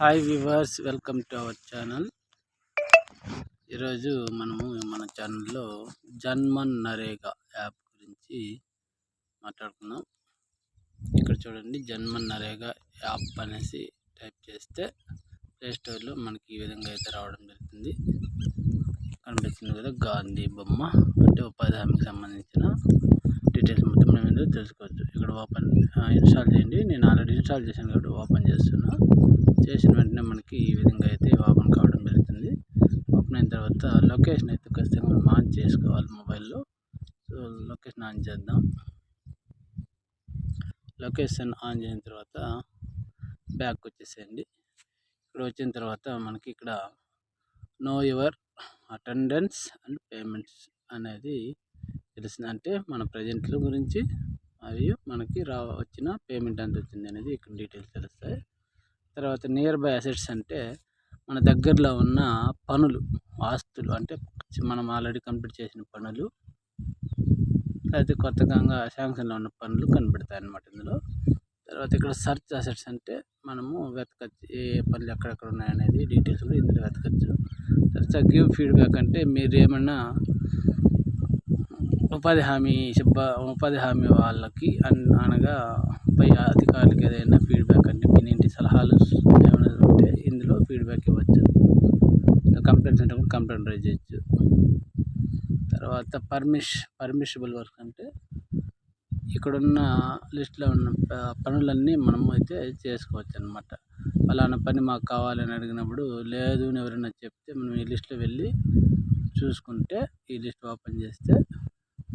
Hi viewers welcome to our channel ఈరోజు మనము మన ఛానల్లో జన్మన్ నరేగా యాప్ గురించి మాట్లాడుకుందాం. ఇక్కడ చూడండి జన్మన్ నరేగా యాప్ అనేసి టైప్ చేస్తే ప్లేస్టోర్లో మనకి ఈ విధంగా అయితే రావడం జరుగుతుంది. కనిపిస్తుంది కదా గాంధీ బొమ్మ. అంటే ఉపాధి హామీకి సంబంధించిన డీటెయిల్స్ మొత్తం మేము ఏంటో తెలుసుకోవచ్చు. ఇక్కడ ఓపెన్ ఇన్స్టాల్ చేయండి. నేను ఆల్రెడీ ఇన్స్టాల్ చేశాను కాబట్టి ఓపెన్ చేస్తున్నాను చేసిన వెంటనే మనకి ఈ విధంగా అయితే ఓపెన్ కావడం జరుగుతుంది. ఓపెన్ అయిన తర్వాత లొకేషన్ అయితే ఖచ్చితంగా మనం ఆన్ చేసుకోవాలి మొబైల్లో. సో లొకేషన్ ఆన్ చేద్దాం. లొకేషన్ ఆన్ చేసిన తర్వాత బ్యాక్ వచ్చేసేయండి. ఇక్కడ వచ్చిన తర్వాత మనకి ఇక్కడ know your attendance and payments అనేది తెలిసిందంటే అంటే మన ప్రజెంట్ల గురించి మరియు మనకి రా వచ్చిన పేమెంట్ ఎంత వచ్చింది అనేది ఇక్కడ డీటెయిల్స్ తెలుస్తాయి. తర్వాత నియర్ బై అసెట్స్ అంటే మన దగ్గరలో ఉన్న పనులు ఆస్తులు అంటే మనం ఆల్రెడీ కంప్లీట్ చేసిన పనులు లేకపోతే కొత్తగా శాంక్షన్లో ఉన్న పనులు కనబడతాయి అన్నమాట ఇందులో. తర్వాత ఇక్కడ సర్చ్ అసెట్స్ అంటే మనము వెతకచ్చు ఏ పనులు ఎక్కడెక్కడ ఉన్నాయనేది డీటెయిల్స్ కూడా ఇందులో వెతకచ్చు. తర్వాత గివ్ ఫీడ్బ్యాక్ అంటే మీరు ఏమన్నా ఉపాధి హామీ సిబ్బ ఉపాధి హామీ వాళ్ళకి అన్ అనగా పై అధికారులకు ఏదైనా ఫీడ్బ్యాక్ అంటే మీ ఇంటి సలహాలు ఏమైనా ఉంటే ఇందులో ఫీడ్బ్యాక్ ఇవ్వచ్చు. కంప్లైంట్స్ ఉంటే కూడా కంప్లైంట్ రైజ్ చేయొచ్చు. తర్వాత పర్మిష్ పర్మిషబుల్ వర్క్ అంటే ఇక్కడున్న లిస్ట్లో ఉన్న పనులన్నీ మనము అయితే చేసుకోవచ్చు అనమాట ఫలానా పని మాకు కావాలని అడిగినప్పుడు లేదు అని ఎవరైనా చెప్తే మనం ఈ లిస్ట్లో వెళ్ళి చూసుకుంటే ఈ లిస్ట్ ఓపెన్ చేస్తే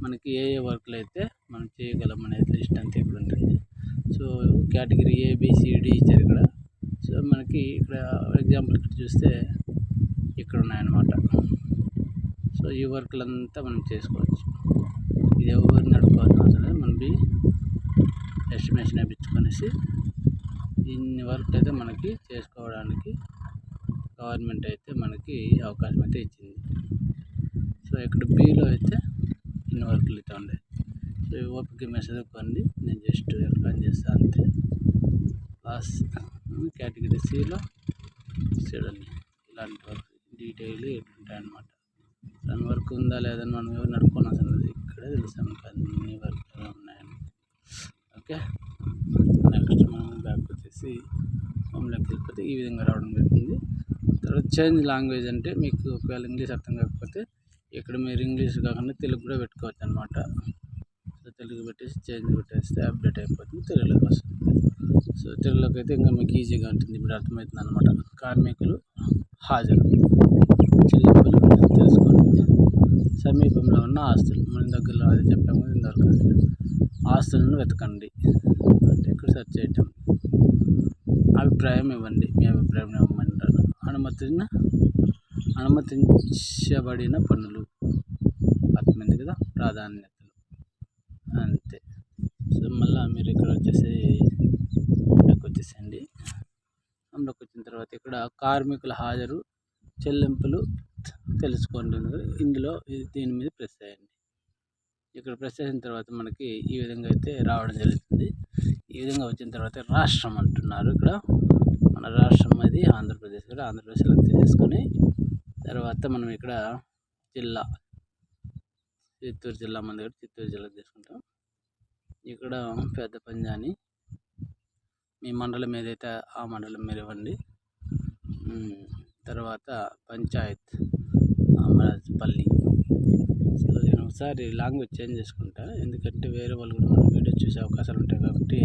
మనకి ఏ ఏ వర్క్లు అయితే మనం చేయగలం అనేది లిస్ట్ అంతా ఇక్కడ ఉంటుంది సో కేటగిరీ ఏబిసిడి ఇచ్చారు ఇక్కడ. సో మనకి ఇక్కడ ఎగ్జాంపుల్ ఇక్కడ చూస్తే ఇక్కడ ఉన్నాయన్నమాట సో ఈ వర్క్లంతా మనం చేసుకోవచ్చు. ఇది ఎవరిని నడుపుకోవాల్సిన అవసరం లేదు. మనం ఎస్టిమేషన్ వేయించుకొనేసి ఇన్ని వర్క్ అయితే మనకి చేసుకోవడానికి గవర్నమెంట్ అయితే మనకి అవకాశం అయితే ఇచ్చింది. సో ఇక్కడ బీలో అయితే ఇన్ని వర్క్లు అయితే ఉన్నాయి ఓపిక మీరు చదువుకోండి. నేను జస్ట్ ఎక్స్ప్లెయిన్ చేస్తాను అంతే. లాస్ట్ కేటగిరీ సిలో చూడండి. ఇలాంటి వర్క్ డీటెయిల్ ఉంటాయి దాని వర్క్ ఉందా లేదని మనం ఎవరిని అడుక్కోని ఇక్కడే తెలుసాం కానీ అన్ని వర్క్ ఉన్నాయని. ఓకే? నెక్స్ట్ మనం బ్యాక్ వచ్చేసి హోమ్లోకి వెళ్ళిపోతే ఈ విధంగా రావడం జరుగుతుంది. తర్వాత చేంజ్ లాంగ్వేజ్ అంటే మీకు ఒకవేళ ఇంగ్లీష్ అర్థం కాకపోతే ఇక్కడ మీరు ఇంగ్లీష్ కాకుండా తెలుగు కూడా పెట్టుకోవచ్చు అనమాట తెలుగు పెట్టేసి చేంజ్ పెట్టేస్తే అప్డేట్ అయిపోతుంది తెలుగులోకి వస్తుంది. సో తెలుగులోకి అయితే ఇంకా మీకు ఈజీగా ఉంటుంది. ఇప్పుడు అర్థమవుతుంది అనమాట కార్మికులు హాజరు. చెల్లింపులు తెలుసుకోండి. సమీపంలో ఉన్న ఆస్తులు. మన దగ్గరలో అది చెప్పాము ఇంతవరకు ఆస్తులను వెతకండి. అంటే ఇక్కడ సెర్చ్ చేయటం. అభిప్రాయం ఇవ్వండి. మీ అభిప్రాయం ఇవ్వమంటారు. అనుమతిన అనుమతించబడిన పనులు అర్థమైంది కదా? ప్రాధాన్యత. అంతే. సో మళ్ళీ మీరు ఇక్కడ వచ్చేసి హోమ్లోకి వచ్చేసేయండి. హోమ్లోకి వచ్చిన తర్వాత ఇక్కడ కార్మికుల హాజరు చెల్లింపులు తెలుసుకోండి ఇందులో దీని మీద ప్రెస్ చేయండి. ఇక్కడ ప్రెస్ చేసిన తర్వాత మనకి ఈ విధంగా అయితే రావడం జరుగుతుంది. ఈ విధంగా వచ్చిన తర్వాత రాష్ట్రం అంటున్నారు ఇక్కడ. మన రాష్ట్రం అది ఆంధ్రప్రదేశ్ కూడా ఆంధ్రప్రదేశ్ సెలెక్ట్ చేసుకొని తర్వాత మనం ఇక్కడ జిల్లా చిత్తూరు జిల్లా మన దగ్గర చిత్తూరు జిల్లా తీసుకుంటాం. ఇక్కడ పెద్ద పంజాని. మీ మండలం ఏదైతే ఆ మండలం మీరు ఇవ్వండి. తర్వాత పంచాయత్ అమరాజ్పల్లి. సో నేను ఒకసారి లాంగ్వేజ్ చేంజ్ చేసుకుంటా. ఎందుకంటే వేరే వాళ్ళు కూడా వీడియో చూసే అవకాశాలు ఉంటాయి కాబట్టి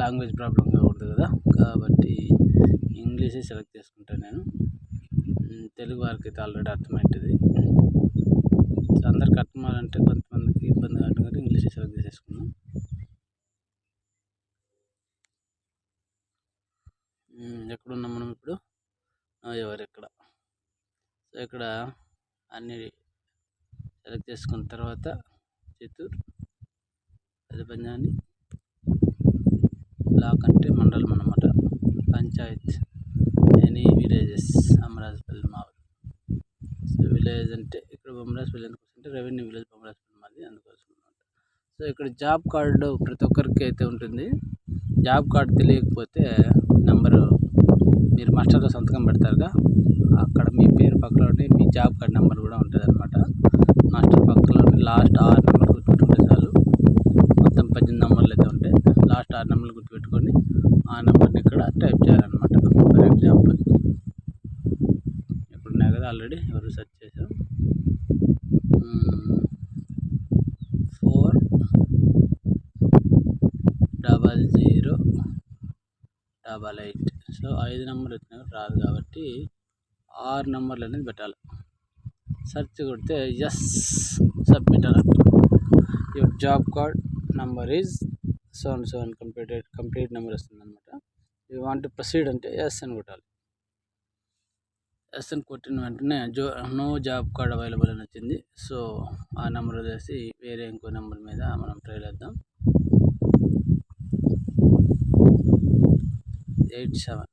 లాంగ్వేజ్ ప్రాబ్లం కాకూడదు కదా. కాబట్టి ఇంగ్లీషే సెలెక్ట్ చేసుకుంటాను నేను. తెలుగు వారికి అయితే ఆల్రెడీ అర్థమవుతుంది అందరికి అర్థం అవ్వాలంటే ఇబ్బంది కాబట్టి కాబట్టి ఇంగ్లీషే సెలెక్ట్ చేసేసుకున్నాం ఉమ్, ఎక్కడున్నాం మనం ఇప్పుడు? ఎవరు ఇక్కడ సో ఇక్కడ అన్ని సెలెక్ట్ చేసుకున్న తర్వాత చిత్తూరు అది పంజాని బ్లాక్ అంటే మండలం అనమాట పంచాయత్ ఎనీ విలేజెస్ అమరాజపల్లి మా ఊరు సో విలేజ్ అంటే ఇక్కడ బొమ్మరాజపల్లి ఎందుకు వస్తుంటే రెవెన్యూ విలేజ్ బొమ్మరాజపల్లి మాది అందుకోసం అనమాట సో ఇక్కడ జాబ్ కార్డు ప్రతి ఒక్కరికి అయితే ఉంటుంది. జాబ్ కార్డు తెలియకపోతే నెంబరు మీరు మాస్టర్లో సంతకం పెడతారుగా? అక్కడ మీ పేరు పక్కలోనే మీ జాబ్ కార్డ్ నెంబర్ కూడా ఉంటుంది అనమాట మాస్టర్ పక్కలోనే లాస్ట్ ఆరు నెంబర్ గుర్తుపెట్టుకుంటే చాలు. మొత్తం పద్దెనిమిది నెంబర్లు అయితే ఉంటాయి లాస్ట్ ఆరు నెంబర్లు గుర్తుపెట్టుకొని ఆ నెంబర్ని ఇక్కడ టైప్ చేయాలన్నమాట. For example. ఇప్పుడున్నాయి కదా ఆల్రెడీ? ఎవరు సెర్చ్ చేశారు? Four double zero double eight. So ఐదు నెంబర్ వచ్చినా రాదు కాబట్టి ఆరు నెంబర్లు అనేది పెట్టాలి. సెర్చ్ కొడితే ఎస్ సబ్మిట్ అని your job card number is seven seven completed complete number వస్తుంది అనమాట యూ వాంట్ ప్రొసీడ్ అంటే ఎస్ అని కొట్టాలి. ఎస్ అని కొట్టిన వెంటనే జో నో జాబ్ కార్డ్ అవైలబుల్ అని వచ్చింది. సో ఆ నెంబర్ వేసి వేరే ఇంకో నెంబర్ మీద మనం ట్రై చేద్దాం. Eight seven.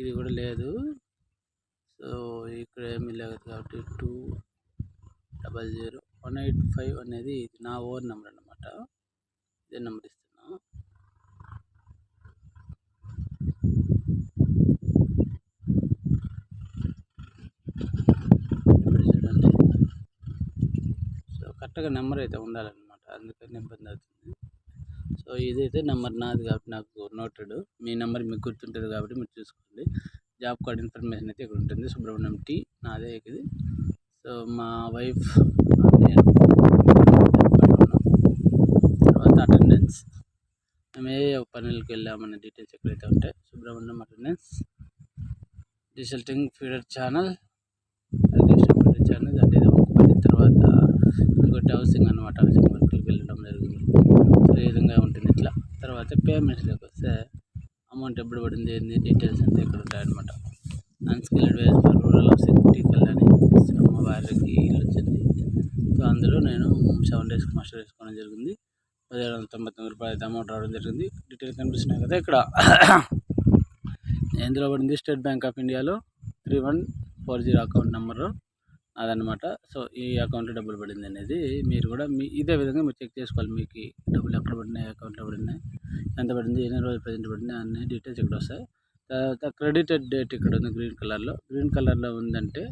ఇది కూడా లేదు. సో ఇక్కడ ఏమీ లేదు కాబట్టి two double zero one eight five అనేది ఇది నా ఓన్ నెంబర్ అనమాట ఇదే నెంబర్ ఇస్తున్నా. చూడండి సో కరెక్ట్గా నెంబర్ అయితే ఉండాలన్నమాట. అందుకని ఇబ్బంది అవుతుంది. సో ఇదైతే నెంబర్ నాది కాబట్టి నాకు నోటెడ్. మీ నెంబర్ మీకు గుర్తుంటుంది కాబట్టి మీరు చూసుకోండి. జాబ్ కార్డ్ ఇన్ఫర్మేషన్ అయితే ఇక్కడ ఉంటుంది. సుబ్రహ్మణ్యం టీ నాదే ఇది. సో మా వైఫ్ తర్వాత అటెండెన్స్. మేము ఏ పనులకు పనులకి వెళ్ళామనే డీటెయిల్స్ ఎక్కడైతే ఉంటాయి Subrahmanyam attendance. Resulting feeder channel. Register feeder channel. అంటే ఇది ఒక పని. తర్వాత ఇంకోటి హౌసింగ్ అనమాట హౌసింగ్ వర్క్కి వెళ్ళడం జరిగింది. ఈ విధంగా ఉంటుంది ఇట్లా. తర్వాత పేమెంట్స్లోకి వస్తే అమౌంట్ ఎప్పుడు పడింది ఏంది డీటెయిల్స్ అంతా ఇక్కడ ఉంటాయన్నమాట. Unskilled wage for rural housing టీకల్ అని వారికి ఇల్లు వచ్చింది. సో అందులో నేను సెవెన్ డేస్కి మాస్టర్ వేసుకోవడం జరిగింది. పదిహేడు వందల తొంభై తొమ్మిది రూపాయలు అయితే అమౌంట్ రావడం జరిగింది. డీటెయిల్ కనిపిస్తున్నాయి కదా ఇక్కడ. ఎందులో పడింది? స్టేట్ బ్యాంక్ ఆఫ్ ఇండియాలో three one four zero account number అదనమాట సో ఈ అకౌంట్లో డబ్బులు పడింది అనేది మీరు కూడా మీ ఇదే విధంగా మీరు చెక్ చేసుకోవాలి మీకు డబ్బులు ఎక్కడ పడినాయి అకౌంట్లో పడినాయి ఎంత పడింది ఎన్ని రోజులు ప్రజెంట్ పడినాయి అన్ని డీటెయిల్స్ ఇక్కడ వస్తాయి. తర్వాత క్రెడిటెడ్ డేట్ ఇక్కడ ఉంది గ్రీన్ కలర్లో. గ్రీన్ కలర్లో ఉందంటే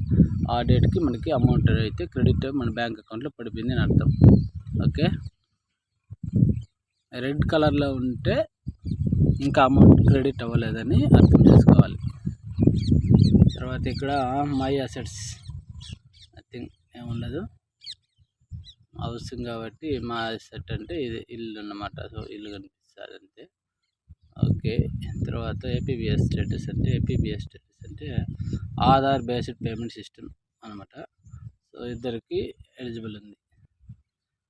ఆ డేట్కి మనకి అమౌంట్ అయితే క్రెడిట్ మన బ్యాంక్ అకౌంట్లో పడిపోయింది అని అర్థం. ఓకే? రెడ్ కలర్లో ఉంటే ఇంకా అమౌంట్ క్రెడిట్ అవ్వలేదని అర్థం చేసుకోవాలి. తర్వాత ఇక్కడ మై అసెట్స్ ఏముండదు. హౌసింగ్ కాబట్టి మా సెట్ అంటే ఇది ఇల్లు అన్నమాట. సో ఇల్లు కనిపిస్తుంది అంతే. ఓకే. తర్వాత ఏపీబీఎస్ స్టేటస్ అంటే ఏపీబీఎస్ స్టేటస్ అంటే ఆధార్ బేస్డ్ పేమెంట్ సిస్టమ్ అనమాట సో ఇద్దరికి ఎలిజిబుల్ ఉంది.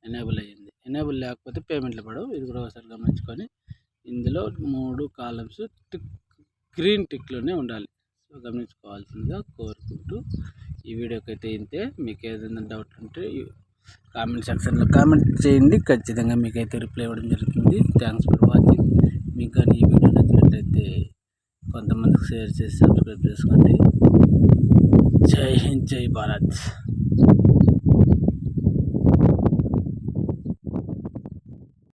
ఎనేబుల్ అయ్యింది. ఎనేబుల్ లేకపోతే పేమెంట్లు పడవు. ఇది కూడా ఒకసారి గమనించుకొని ఇందులో మూడు కాలమ్స్ టిక్ గ్రీన్ టిక్లోనే ఉండాలి. సో గమనించుకోవాల్సిందిగా కోరుకుంటూ ఈ వీడియోకి అయితే ఇంతే మీకు ఏదైనా డౌట్ ఉంటే కామెంట్ సెక్షన్లో కామెంట్ చేయండి. ఖచ్చితంగా మీకైతే రిప్లై ఇవ్వడం జరుగుతుంది. Thanks for watching. మీకు కానీ ఈ వీడియో నచ్చినట్లయితే కొంతమందికి షేర్ చేసి సబ్స్క్రైబ్ చేసుకోండి. జై హింద్ జై భారత్.